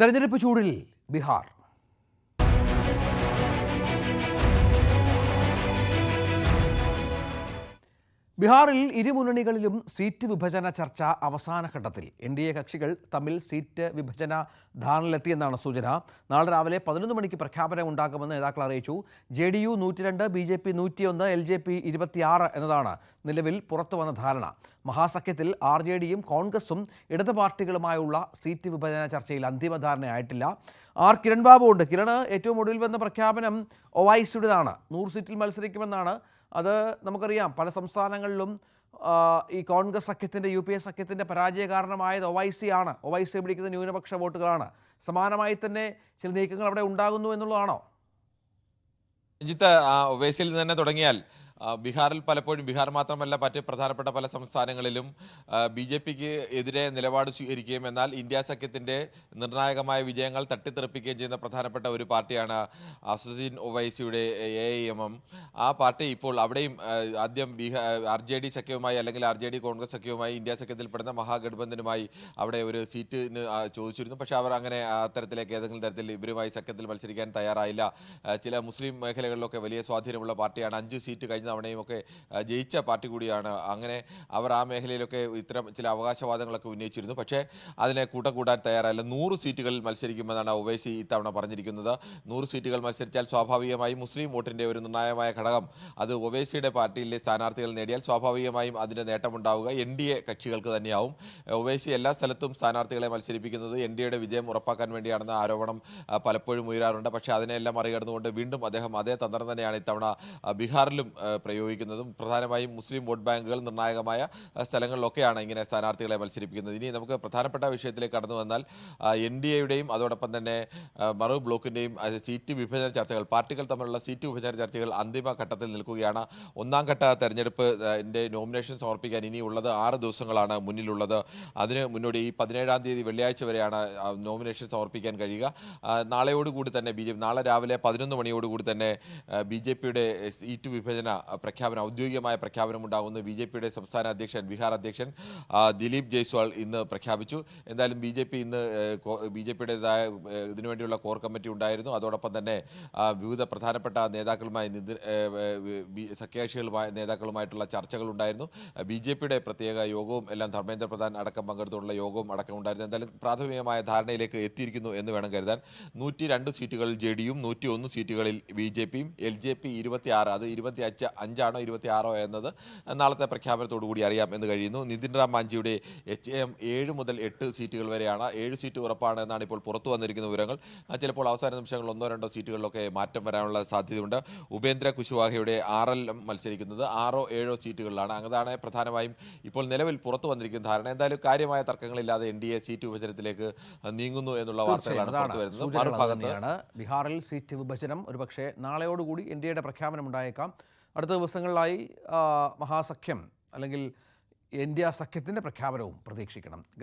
തെരഞ്ഞെടുപ്പ് ചൂടിൽ ബീഹാർ. ബീഹാറിൽ ഇരുമുന്നണികളിലും സീറ്റ് വിഭജന ചർച്ച അവസാന ഘട്ടത്തിൽ. എൻ ഡി എ കക്ഷികൾ തമ്മിൽ സീറ്റ് വിഭജന ധാരണയിലെത്തിയെന്നാണ് സൂചന. നാളെ രാവിലെ പതിനൊന്ന് മണിക്ക് പ്രഖ്യാപനം ഉണ്ടാകുമെന്ന് നേതാക്കൾ അറിയിച്ചു. ജെ ഡി യു നൂറ്റിരണ്ട് ബി ജെ പി നൂറ്റിയൊന്ന് എൽ ജെ പി ഇരുപത്തിയാറ് എന്നതാണ് നിലവിൽ പുറത്തു വന്ന ധാരണ. മഹാസഖ്യത്തിൽ ആർ ജെ ഡിയും കോൺഗ്രസും ഇടത് പാർട്ടികളുമായുള്ള സീറ്റ് വിഭജന ചർച്ചയിൽ അന്തിമ ധാരണയായിട്ടില്ല. ആർ കിരൺ ബാബു ഉണ്ട് കിരൺ ഏറ്റവും ഒടുവിൽ വന്ന പ്രഖ്യാപനം ഒവൈസിയുടേതാണ് നൂറ് സീറ്റിൽ മത്സരിക്കുമെന്നാണ് അത് നമുക്കറിയാം. പല സംസ്ഥാനങ്ങളിലും ഈ കോൺഗ്രസ് സഖ്യത്തിന്റെ യു പി എ സഖ്യത്തിന്റെ പരാജയ കാരണമായത് ഒ ഐ സി ആണ്. ഒ ഐ സി പിടിക്കുന്ന ന്യൂനപക്ഷ വോട്ടുകളാണ്. സമാനമായി തന്നെ ചില നീക്കങ്ങൾ അവിടെ ഉണ്ടാകുന്നു എന്നുള്ളതാണോ? രഞ്ജിത്ത് നിന്ന് തന്നെ തുടങ്ങിയാൽ ബീഹാറിൽ പലപ്പോഴും ബീഹാർ മാത്രമല്ല മറ്റ് പ്രധാനപ്പെട്ട പല സംസ്ഥാനങ്ങളിലും ബി ജെ പിക്ക് എതിരെ നിലപാട് സ്വീകരിക്കുകയും എന്നാൽ ഇന്ത്യ സഖ്യത്തിന്റെ നിർണായകമായ വിജയങ്ങൾ തട്ടിത്തെറിപ്പിക്കുകയും ചെയ്യുന്ന പ്രധാനപ്പെട്ട ഒരു പാർട്ടിയാണ് അസുദ്ദീൻ ഒവൈസിയുടെ എ ഐ എം എം. ആ പാർട്ടി ഇപ്പോൾ അവിടെയും ആദ്യം ബീഹാർ ആർ ജെ ഡി സഖ്യവുമായി അല്ലെങ്കിൽ ആർ ജെ ഡി കോൺഗ്രസ് സഖ്യവുമായി ഇന്ത്യ സഖ്യത്തിൽ സഖ്യത്തിൽപ്പെടുന്ന മഹാഗഠബന്ധനുമായി അവിടെ ഒരു സീറ്റിന് ചോദിച്ചിരുന്നു. പക്ഷേ അവർ അങ്ങനെ അത്തരത്തിലേക്ക് ഏതെങ്കിലും തരത്തിൽ ഇവരുമായി സഖ്യത്തിൽ മത്സരിക്കാൻ തയ്യാറായില്ല. ചില മുസ്ലിം മേഖലകളിലൊക്കെ വലിയ സ്വാധീനമുള്ള പാർട്ടിയാണ്. അഞ്ച് സീറ്റ് കഴിഞ്ഞ തവണയും ഒക്കെ ജയിച്ച പാർട്ടി കൂടിയാണ്. അങ്ങനെ അവർ ആ മേഖലയിലൊക്കെ ഇത്തരം ചില അവകാശവാദങ്ങളൊക്കെ ഉന്നയിച്ചിരുന്നു. പക്ഷേ അതിനെ കൂട്ടം കൂടാൻ തയ്യാറല്ല. നൂറ് സീറ്റുകളിൽ മത്സരിക്കുമെന്നാണ് ഒവൈസി ഇത്തവണ പറഞ്ഞിരിക്കുന്നത്. നൂറ് സീറ്റുകൾ മത്സരിച്ചാൽ സ്വാഭാവികമായും മുസ്ലിം വോട്ടിന്റെ ഒരു നിർണായകമായ ഘടകം അത് ഒവൈസിയുടെ പാർട്ടിയിലെ സ്ഥാനാർത്ഥികൾ നേടിയാൽ സ്വാഭാവികമായും അതിന്റെ നേട്ടമുണ്ടാവുക. എൻ ഡി എ കക്ഷികൾക്ക് തന്നെയാവും. ഒവൈസി എല്ലാ സ്ഥലത്തും സ്ഥാനാർത്ഥികളെ മത്സരിപ്പിക്കുന്നത് എൻ ഡി എയുടെ വിജയം ഉറപ്പാക്കാൻ വേണ്ടിയാണെന്ന ആരോപണം പലപ്പോഴും ഉയരാറുണ്ട്. പക്ഷേ അതിനെല്ലാം മറികടന്നുകൊണ്ട് വീണ്ടും അദ്ദേഹം അതേ തന്ത്രം തന്നെയാണ് ഇത്തവണ ബീഹാറിലും പ്രയോഗിക്കുന്നതും പ്രധാനമായും മുസ്ലിം വോട്ട് ബാങ്കുകൾ നിർണായകമായ സ്ഥലങ്ങളിലൊക്കെയാണ് ഇങ്ങനെ സ്ഥാനാർത്ഥികളെ മത്സരിപ്പിക്കുന്നത്. ഇനി നമുക്ക് പ്രധാനപ്പെട്ട വിഷയത്തിലേക്ക് കടന്നു വന്നാൽ എൻ ഡി എയുടെയും അതോടൊപ്പം തന്നെ മറു ബ്ലോക്കിന്റെയും സീറ്റ് വിഭജന ചർച്ചകൾ പാർട്ടികൾ തമ്മിലുള്ള സീറ്റ് വിഭജന ചർച്ചകൾ അന്തിമ ഘട്ടത്തിൽ നിൽക്കുകയാണ്. ഒന്നാം ഘട്ട തെരഞ്ഞെടുപ്പ് നോമിനേഷൻ സമർപ്പിക്കാൻ ഇനിയുള്ളത് ആറ് ദിവസങ്ങളാണ് മുന്നിലുള്ളത്. അതിന് മുന്നോടി ഈ പതിനേഴാം തീയതി വെള്ളിയാഴ്ച വരെയാണ് നോമിനേഷൻ സമർപ്പിക്കാൻ കഴിയുക. നാളെയോടുകൂടി തന്നെ ബി നാളെ രാവിലെ പതിനൊന്ന് മണിയോടുകൂടി തന്നെ ബി ജെ പിയുടെ സീറ്റ് വിഭജന പ്രഖ്യാപനം ഔദ്യോഗികമായ പ്രഖ്യാപനം ഉണ്ടാകുമെന്ന് ബി ജെ പിയുടെ സംസ്ഥാന അധ്യക്ഷൻ ബീഹാർ അധ്യക്ഷൻ ദിലീപ് ജയ്സ്വാൾ ഇന്ന് പ്രഖ്യാപിച്ചു. എന്തായാലും ബി ജെ പി ഇന്ന് ബി ജെ പിയുടേതായ ഇതിനുവേണ്ടിയുള്ള കോർ കമ്മിറ്റി ഉണ്ടായിരുന്നു. അതോടൊപ്പം തന്നെ വിവിധ പ്രധാനപ്പെട്ട നേതാക്കളുമായി സഖ്യകക്ഷികളുമായ നേതാക്കളുമായിട്ടുള്ള ചർച്ചകൾ ഉണ്ടായിരുന്നു. ബി ജെ പിയുടെ പ്രത്യേക യോഗവും എല്ലാം ധർമ്മേന്ദ്ര പ്രധാൻ അടക്കം പങ്കെടുത്തുള്ള യോഗവും അടക്കം ഉണ്ടായിരുന്നു. എന്തായാലും പ്രാഥമികമായ ധാരണയിലേക്ക് എത്തിയിരിക്കുന്നു എന്ന് വേണം കരുതാൻ. നൂറ്റി രണ്ട് സീറ്റുകളിൽ ജെ ഡിയും നൂറ്റി ഒന്ന് സീറ്റുകളിൽ ബി ജെ പിയും എൽ ജെ പി ഇരുപത്തി ആറ് അത് ഇരുപത്തി അഞ്ച് അഞ്ചാണോ ഇരുപത്തി ആറോ എന്നത് നാളത്തെ പ്രഖ്യാപനത്തോടു കൂടി അറിയാം എന്ന് കഴിയുന്നു. നിതിൻ റാം മാഞ്ചിയുടെ എച്ച് എം ഏഴ് മുതൽ എട്ട് സീറ്റുകൾ വരെയാണ്. ഏഴ് സീറ്റ് ഉറപ്പാണ് എന്നാണ് ഇപ്പോൾ പുറത്തു വന്നിരിക്കുന്ന വിവരങ്ങൾ. ചിലപ്പോൾ അവസാന നിമിഷങ്ങളിൽ ഒന്നോ രണ്ടോ സീറ്റുകളിലൊക്കെ മാറ്റം വരാനുള്ള സാധ്യതയുണ്ട്. ഉപേന്ദ്ര കുശുവാഹയുടെ ആറെല്ലാം മത്സരിക്കുന്നത് ആറോ ഏഴോ സീറ്റുകളിലാണ്. അങ്ങനെ പ്രധാനമായും ഇപ്പോൾ നിലവിൽ പുറത്തു വന്നിരിക്കുന്ന ധാരണ. എന്തായാലും കാര്യമായ തർക്കങ്ങളില്ലാതെ എൻ ഡി എ സീറ്റ് വിഭജനത്തിലേക്ക് നീങ്ങുന്നു എന്നുള്ള വാർത്തകളാണ് പുറത്തു വരുന്നത്. സൂചനകൾ മറുഭാഗത്ത് തന്നെയാണ് ബീഹാറിൽ സീറ്റ് വിഭജനം ഒരുപക്ഷെ നാളെയോടുകൂടി എൻ ഡി എയുടെ പ്രഖ്യാപനം ഉണ്ടായേക്കാം അടുത്ത ദിവസങ്ങളിലായി മഹാസഖ്യം അല്ലെങ്കിൽ ഇന്ത്യ സഖ്യത്തിന്റെ പ്രഖ്യാപനവും പ്രതീക്ഷിക്കണം.